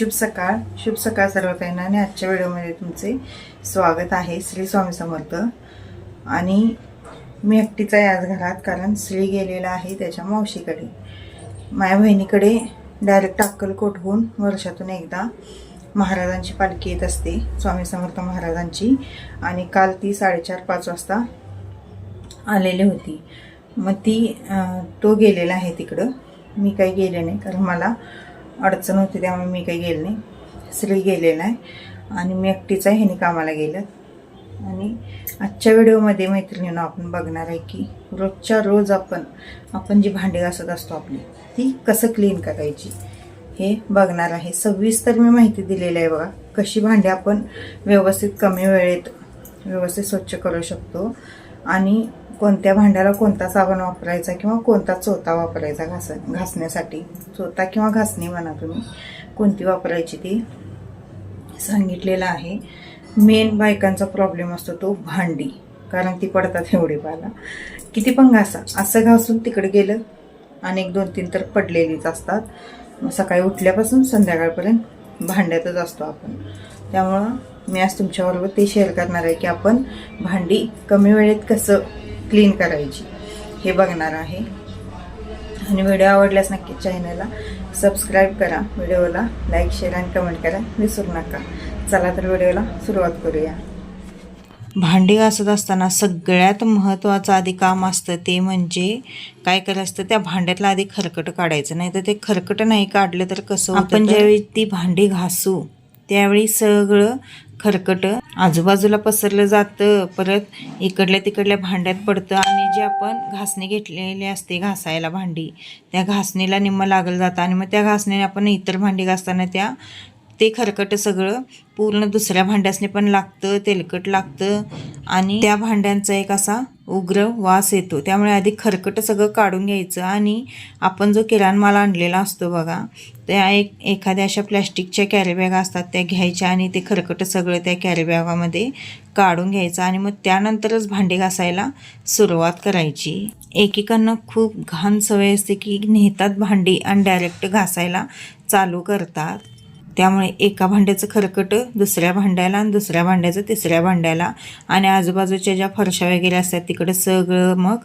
शुभ सकाळ शुभ सकाळ सर्व ताईंना आणि आजच्या व्हिडिओमध्ये तुमचे स्वागत आहे श्री स्वामी समर्थ. आणि मी एकटीच आहे आज घरात कारण श्री गेलेला आहे त्याच्या मावशीकडे. माझ्या बहिणीकडे डायरेक्ट अक्कलकोटहून वर्षातून एकदा महाराजांची पालखी येत असते स्वामी समर्थ महाराजांची. आणि काल ती साडेचार पाच वाजता आलेली होती. मग ती तो गेलेला आहे तिकडं. मी काही गेले नाही कारण मला अडचण होती त्यामुळे मी काही गेले नाही. श्री गेलेला आहे आणि मी एकटीच आहे ह्याने कामाला गेलं. आणि आजच्या व्हिडिओमध्ये मैत्रिणीनं आपण बघणार आहे की रोजच्या रोज आपण आपण जी भांडी घासत असतो आपली ती कसं क्लीन करायची हे बघणार आहे. सविस्तर मी माहिती दिलेली आहे बघा कशी भांडी आपण व्यवस्थित कमी वेळेत व्यवस्थित स्वच्छ करू शकतो. आणि कोणत्या भांड्याला कोणता साबण वापरायचा किंवा कोणता चोथा वापरायचा घास घासण्यासाठी? चोथा किंवा घासणी म्हणा तुम्ही. कोणती वापरायची ती? सांगितलेलं आहे. मेन बायकांचा प्रॉब्लेम असतो तो भांडी. कारण ती पडतात एवढे पाला किती पण घासा. असं घासून तिकडे गेलं आणि एक दोन तीन तर पडलेलीच असतात. सकाळी उठल्यापासून संध्याकाळपर्यंत भांड्यातच असतो आपण. त्यामुळं मी आज तुमच्याबरोबर ते शेअर करणार आहे की आपण भांडी कमी वेळेत कसं क्लीन करायची. हे बघणार आहे. आणि व्हिडिओ आवडल्यास नक्की चॅनलला सबस्क्राईब करा. व्हिडिओला लाईक शेअर आणि कमेंट करा विसरू नका. चला तर व्हिडिओला सुरुवात करूया. भांडी घासत असताना सगळ्यात महत्त्वाचं आधी काम असतं ते म्हणजे काय करायचं असतं त्या भांड्यातलं आधी खरकट काढायचं. नाही तर ते खरकट नाही काढलं तर कसं आपण ज्यावेळी ती भांडी घासू त्यावेळी सगळं खरकट आजूबाजूला पसरलं जातं. परत इकडल्या तिकडल्या भांड्यात पडतं. आणि जे आपण घासणी घेतलेली असते घासायला भांडी त्या घासणीला निम्म लागलं जातं. आणि मग त्या घासणीने आपण इतर भांडी घासताना त्या ते खरकट सगळं पूर्ण दुसऱ्या भांड्यासने पण लागतं तेलकट लागतं आणि त्या भांड्यांचा एक असा उग्र वास येतो. त्यामुळे आधी खरकट सगळं काढून घ्यायचं आणि आपण जो किराणा माल आणलेला असतो बघा त्या एक एखाद्या अशा प्लॅस्टिकच्या कॅरीबॅगा असतात त्या घ्यायच्या आणि ते खरकट सगळं त्या कॅरीबॅगामध्ये काढून घ्यायचं आणि मग त्यानंतरच भांडी घासायला सुरुवात करायची. एकेकांना खूप घाण सवय असते की नेहतात भांडी आणि डायरेक्ट घासायला चालू करतात. त्यामुळे एका भांड्याचं खरकट दुसऱ्या भांड्याला आणि दुसऱ्या भांड्याचं तिसऱ्या भांड्याला. आणि आजूबाजूच्या ज्या फरशा वगैरे असतात तिकडे सगळं मग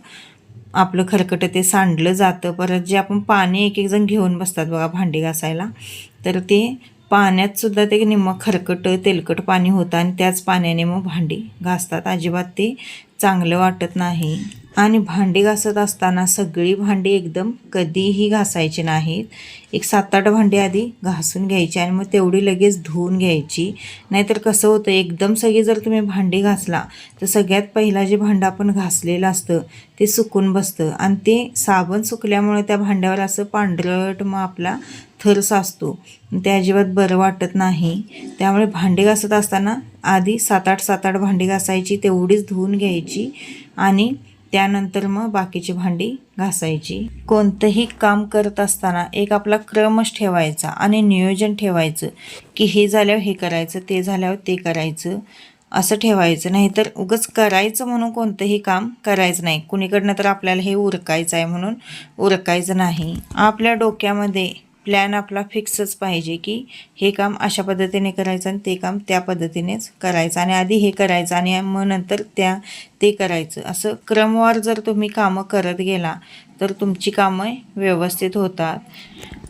आपलं खरकटं ते सांडलं जातं. परत जे आपण पाणी एक एक जण घेऊन बसतात बघा भांडी घासायला तर ते पाण्यातसुद्धा ते निम्मं खरकट तेलकट पाणी होतं आणि त्याच पाण्याने मग भांडी घासतात. अजिबात ते चांगलं वाटत नाही. आणि भांडी घासत असताना सगळी भांडी एकदम कधीही घासायची नाहीत. एक सात आठ भांडी आधी घासून घ्यायची आणि मग तेवढी लगेच धुवून घ्यायची. नाहीतर कसं होतं एकदम सगळी जर तुम्ही भांडी घासला तर सगळ्यात पहिला जे भांडं आपण घासलेलं असतं ते सुकून बसतं. आणि ते साबण सुकल्यामुळे त्या भांड्यावर असं पांढरट मग आपला थर साचतो. ते अजिबात बरं वाटत नाही. त्यामुळे भांडी घासत असताना आधी सात आठ सात आठ भांडी घासायची तेवढीच धुवून घ्यायची आणि त्यानंतर मग बाकीची भांडी घासायची. कोणतंही काम करत असताना एक आपला क्रमच ठेवायचा आणि नियोजन ठेवायचं की हे झाल्यावर हे करायचं ते झाल्यावर ते करायचं असं ठेवायचं. नाही तर करायचं म्हणून कोणतंही काम करायचं नाही. कुणीकडनं तर आपल्याला हे उरकायचं आहे म्हणून उरकायचं नाही. आपल्या डोक्यामध्ये प्लॅन आपला फिक्सच पाहिजे की हे काम अशा पद्धतीने करायचं आणि ते काम त्या पद्धतीनेच करायचं. आणि आधी हे करायचं आणि मग नंतर त्या ते करायचं. असं क्रमवार जर तुम्ही कामं करत गेला तर तुमची कामं व्यवस्थित होतात.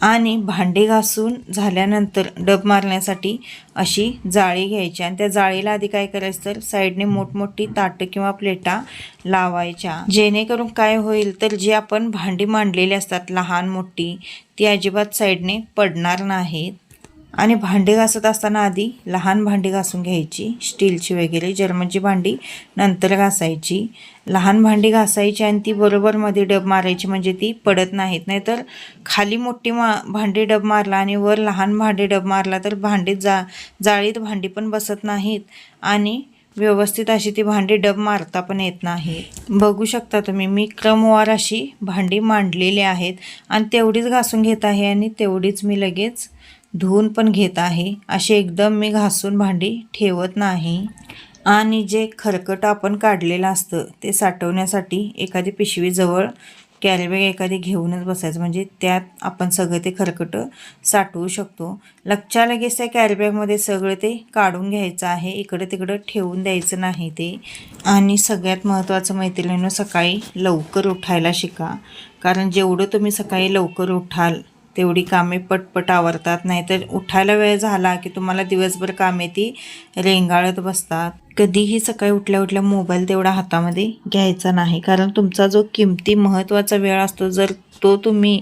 आणि भांडे घासून झाल्यानंतर डब मारण्यासाठी अशी जाळी घ्यायची. आणि त्या जाळीला आधी काय करायचं तर साईडने मोठमोठी ताटं किंवा प्लेटा लावायच्या. जेणेकरून काय होईल तर जे आपण भांडी मांडलेली असतात लहान मोठी ती अजिबात साईडने पडणार नाहीत. आणि भांडी घासत असताना आधी लहान भांडी घासून घ्यायची स्टीलची वगैरे जर्मनची भांडी नंतर घासायची. लहान भांडी घासायची आणि ती बरोबर मध्ये डब मारायची म्हणजे ती पडत नाहीत. नाहीतर खाली मोठी मा भांडी डब मारला आणि वर लहान भांडी डब मारला तर भांडीत जा जाळीत भांडी पण बसत नाहीत आणि व्यवस्थित अशी ती भांडी डब मारता पण येत नाही. बघू शकता तुम्ही मी क्रमवार अशी भांडी मांडलेली आहेत आणि तेवढीच घासून घेत आहे आणि तेवढीच मी लगेच धुवून पण घेत आहे. असे एकदम मी घासून भांडी ठेवत नाही. आणि जे खरकट आपण काढलेलं असतं ते साठवण्यासाठी एखादी पिशवीजवळ कॅरीबॅग एखादी घेऊनच बसायचं. म्हणजे त्यात आपण सगळं ते खरकटं साठवू शकतो. लक्षा लगेच त्या कॅरीबॅगमध्ये सगळं ते काढून घ्यायचं आहे. इकडं तिकडं ठेवून द्यायचं नाही ते. आणि सगळ्यात महत्त्वाचं मैत्रिणीनं सकाळी लवकर उठायला शिका. कारण जेवढं तुम्ही सकाळी लवकर उठाल तेवढी कामे पटपट आवरतात. नाहीतर उठायला वेळ झाला की तुम्हाला दिवसभर कामे ती रेंगाळत बसतात. कधीही सकाळी उठल्या उठल्या मोबाईल तेवढा हातामध्ये घ्यायचा नाही. कारण तुमचा जो किमती महत्त्वाचा वेळ असतो जर तो तुम्ही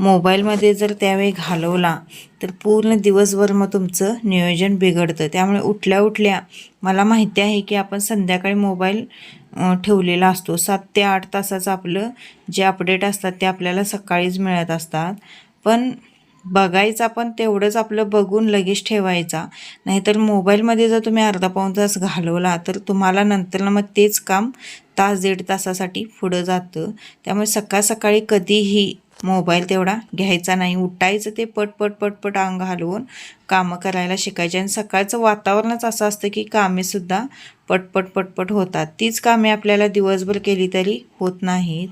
मोबाईलमध्ये जर त्यावेळी घालवला तर पूर्ण दिवसभर मग तुमचं नियोजन बिघडतं. त्यामुळे उठल्या उठल्या मला माहिती आहे की आपण संध्याकाळी मोबाईल ठेवलेला असतो. सात ते आठ तासाचं आपलं जे अपडेट असतात ते आपल्याला सकाळीच मिळत असतात. पण बघायचा पण तेवढंच आपलं बघून लगेच ठेवायचा. नाहीतर मोबाईलमध्ये जर तुम्ही अर्धा पाऊण तास घालवला तर तुम्हाला नंतर मग तेच काम तास दीड तासासाठी पुढं जातं. त्यामुळे सकाळ सकाळी कधीही मोबाईल तेवढा घ्यायचा नाही. उठायचं ते पटपट पटपट अंग हलवून कामं करायला शिकायचे. आणि सकाळचं वातावरणच असं असतं की कामेसुद्धा पटपट पटपट होतात. तीच कामे आपल्याला दिवसभर केली तरी होत नाहीत.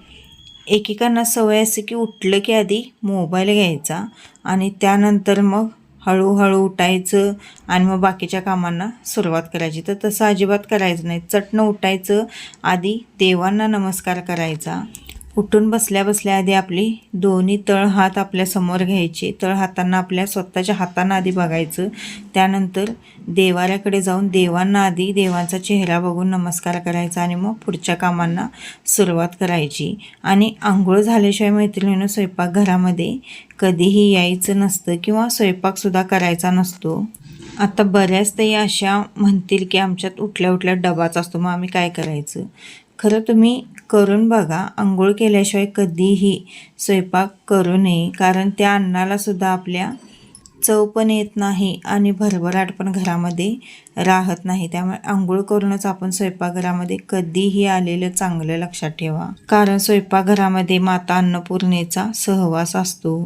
एकेकांना सवय असे की उठलं की आधी मोबाईल घ्यायचा आणि त्यानंतर मग हळूहळू उठायचं आणि मग बाकीच्या कामांना सुरुवात करायची. तर तसं अजिबात करायचं नाही. चटणं उठायचं आधी देवांना नमस्कार करायचा. उठून बसल्या बसल्या आधी आपली दोन्ही तळ हात आपल्यासमोर घ्यायचे. तळ हातांना आपल्या स्वतःच्या हातांना आधी बघायचं. त्यानंतर देवाऱ्याकडे जाऊन देवांना आधी देवांचा चेहरा बघून नमस्कार करायचा आणि मग पुढच्या कामांना सुरुवात करायची. आणि आंघोळ झाल्याशिवाय मैत्रिणीनं स्वयंपाकघरामध्ये कधीही यायचं नसतं किंवा स्वयंपाकसुद्धा करायचा नसतो. आता बऱ्याच ताई अशा म्हणतील की आमच्यात उठल्या उठल्या डबाच असतो. मग आम्ही काय करायचं? खरं तुम्ही करून बघा. आंघोळ केल्याशिवाय कधीही स्वयंपाक करू नये. कारण त्या अन्नाला सुद्धा आपल्या चव पण येत नाही आणि भरभराट पण घरामध्ये राहत नाही. त्यामुळे आंघोळ करूनच आपण स्वयंपाकघरामध्ये कधीही आलेलं चांगलं लक्षात ठेवा. कारण स्वयंपाकघरामध्ये माता अन्नपूर्णेचा सहवास असतो.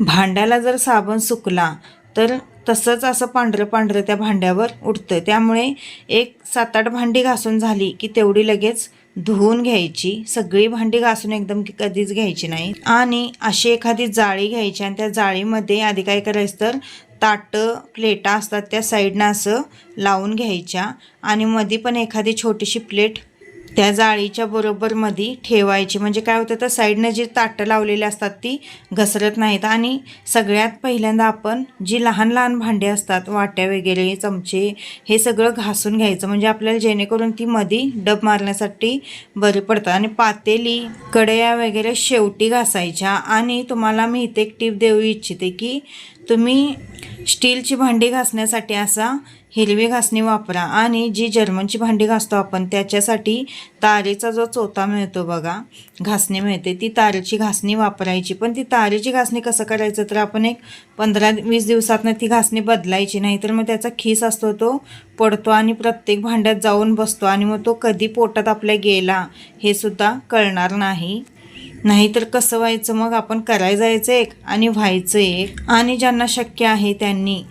भांड्याला जर साबण सुकला तर तसंच असं पांढरं पांढरं त्या भांड्यावर उठतं त्यामुळे एक सात आठ भांडी घासून झाली की तेवढी लगेच धुवून घ्यायची. सगळी भांडी घासून एकदम कधीच घ्यायची नाही. आणि अशी एखादी जाळी घ्यायची आणि त्या जाळीमध्ये आधी काय करायचं तर ताटं प्लेटा असतात त्या साईडनं असं लावून घ्यायच्या. आणि मध्ये पण एखादी छोटीशी प्लेट त्या जाळीच्या बरोबर मध्ये ठेवायची. म्हणजे काय होतं तर साईडनं जी ताटं लावलेली असतात ती घसरत नाहीत. आणि सगळ्यात पहिल्यांदा आपण जी लहान लहान भांडी असतात वाट्या वगैरे चमचे हे सगळं घासून घ्यायचं. म्हणजे आपल्याला जेणेकरून ती मधी डब मारण्यासाठी बरी पडतात आणि पातेली कड्या वगैरे शेवटी घासायच्या. आणि तुम्हाला मी इथे एक टीप देऊ इच्छिते की तुम्ही स्टीलची भांडी घासण्यासाठी असा हिरवी घासणी वापरा आणि जी जर्मनची भांडी घासतो आपण त्याच्यासाठी तारेचा जो चोथा मिळतो बघा घासणी मिळते ती तारेची घासणी वापरायची. पण ती तारेची घासणी कसं करायचं? तर आपण एक पंधरा वीस दिवसातनं ती घासणी बदलायची नाहीतर मग त्याचा खीस असतो तो पडतो आणि प्रत्येक भांड्यात जाऊन बसतो आणि मग तो कधी पोटात आपल्या गेला हे सुद्धा कळणार नाही. नाहीतर कसं व्हायचं? मग आपण करायला जायचं एक आणि व्हायचं एक आणि ज्यांना शक्य आहे त्यांनी.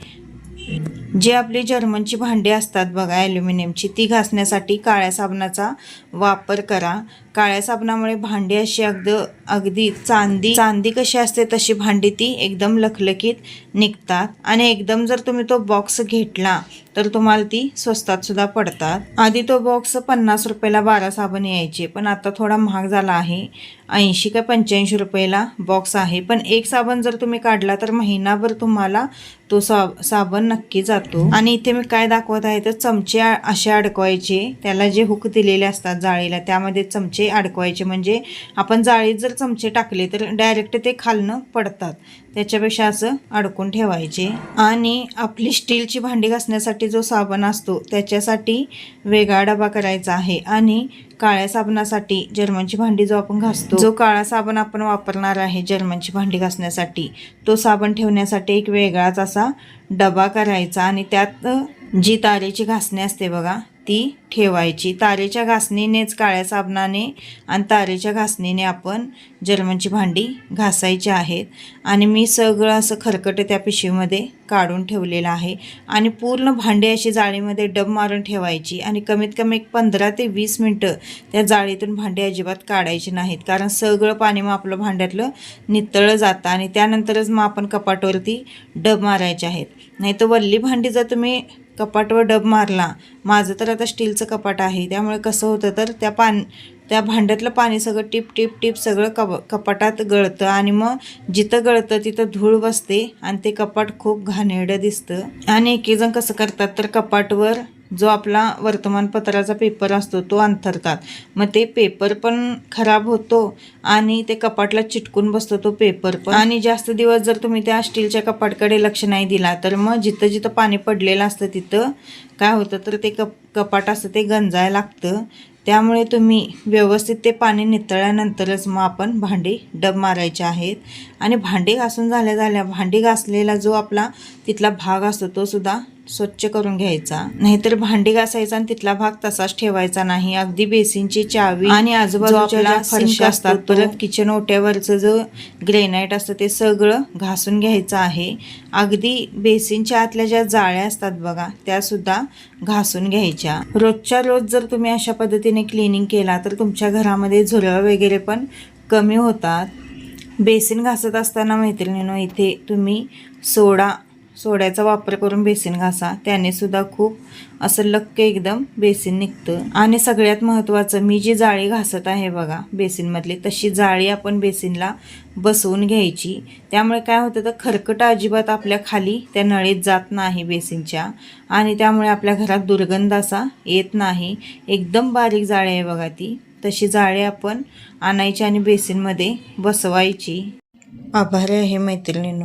जी आपली जर्मनची भांडी असतात बघा ॲल्युमिनियमची ती घासण्यासाठी काळ्या साबणाचा वापर करा. काळ्या साबणामुळे भांडी अशी अगदी अगदी चांदी चांदी कशी असते तशी भांडी ती एकदम लखलखीत निघतात. आणि एकदम जर तुम्ही तो बॉक्स घेतला तर तुम्हाला ती स्वस्तात सुद्धा पडतात. आधी तो बॉक्स पन्नास रुपयाला बारा साबण यायचे पण आता थोडा महाग झाला आहे. ऐंशी का पंच्याऐंशी रुपयाला बॉक्स आहे. पण एक साबण जर तुम्ही काढला तर महिनाभर तुम्हाला तो साब साबण नक्की जातो. आणि इथे मी काय दाखवत आहे तर चमचे असे अडकवायचे. त्याला जे हुक दिलेले असतात जाळीला त्यामध्ये चमचे अडकवायचे. म्हणजे आपण जाळीत जर चमचे टाकले तर डायरेक्ट ते खालनं पडतात. त्याच्यापेक्षा असं अडकून ठेवायचे. आणि आपली स्टीलची भांडी घासण्यासाठी जो साबण असतो त्याच्यासाठी वेगळा डबा करायचा आहे. आणि काळ्या साबणासाठी जर्मनची भांडी जो आपण घासतो जो काळा साबण आपण वापरणार आहे जर्मनची भांडी घासण्यासाठी तो साबण ठेवण्यासाठी एक वेगळाच असा डबा करायचा. आणि त्यात जी तारेची घासणी असते बघा ती ठेवायची. तारेच्या घासणीनेच काळ्या साबणाने आणि तारेच्या घासणीने आपण जर्मनची भांडी घासायची आहेत. आणि मी सगळं असं खरकट त्या पिशवीमध्ये काढून ठेवलेलं आहे. आणि पूर्ण भांडी अशी जाळीमध्ये डब मारून ठेवायची. आणि कमीत कमी एक पंधरा ते वीस मिनटं त्या जाळीतून भांडी अजिबात काढायची नाहीत. कारण सगळं पाणी मग आपलं भांड्यातलं नितळलं जातं. आणि त्यानंतरच मग आपण कपाटवरती डब मारायचे आहेत. नाही तर वल्ली भांडी जर तुम्ही कपाटवर डब मारला. माझं तर आता स्टीलचं कपाट आहे. त्यामुळे कसं होतं तर त्या पान त्या भांड्यातलं पाणी सगळं टिप टिप टिप सगळं कप कपाटात गळतं आणि मग जिथं गळतं तिथं धूळ बसते आणि ते कपाट खूप घाणेरडं दिसतं. आणि एकेकजण कसं करतात तर कपाटवर जो आपला वर्तमानपत्राचा पेपर असतो तो अंथरतात. मग ते पेपर पण खराब होतो आणि ते कपाटला चिटकून बसतो तो पेपर पण. आणि जास्त दिवस जर तुम्ही त्या स्टीलच्या कपाटकडे लक्ष नाही दिला तर मग जिथं जिथं पाणी पडलेलं असतं तिथं काय होतं तर ते कप कपाट असतं ते गंजायला लागतं. त्यामुळे तुम्ही व्यवस्थित ते पाणी नितळल्यानंतरच मग आपण भांडी डब मारायचे आहेत. आणि भांडी घासून झाल्या झाल्या भांडी घासलेला जो आपला तिथला भाग असतो तो सुद्धा स्वच्छ करून घ्यायचा. नाहीतर भांडी घासायचा आणि तिथला भाग तसाच ठेवायचा नाही. अगदी बेसिनची चावी आणि आजूबाजूच्या फरशा असतात परत किचन ओट्यावरचं जो ग्रेनाईट असतं ते सगळं घासून घ्यायचं आहे. अगदी बेसिनच्या आतल्या ज्या जाळ्या असतात बघा त्या सुद्धा घासून घ्यायच्या. रोजच्या रोज जर तुम्ही अशा पद्धतीने क्लिनिंग केला तर तुमच्या घरामध्ये झुरळ वगैरे पण कमी होतात. बेसिन घासत असताना मैत्रिणीनं इथे तुम्ही सोडा. सोड्याचा वापर करून बेसिन घासा. त्याने सुद्धा खूप असं लक्क एकदम बेसिन निघतं. आणि सगळ्यात महत्त्वाचं मी जी जाळी घासत आहे बघा बेसिनमधली तशी जाळी आपण बेसिनला बसवून घ्यायची. त्यामुळे काय होतं तर खरकट अजिबात आपल्या खाली त्या नळीत जात नाही बेसिनच्या. आणि त्यामुळे आपल्या घरात दुर्गंध असा येत नाही. एकदम बारीक जाळी आहे बघा ती. तशी जाळी आपण आणायची आणि बेसिनमध्ये बसवायची. आभारी आहे मैत्रिणींनो.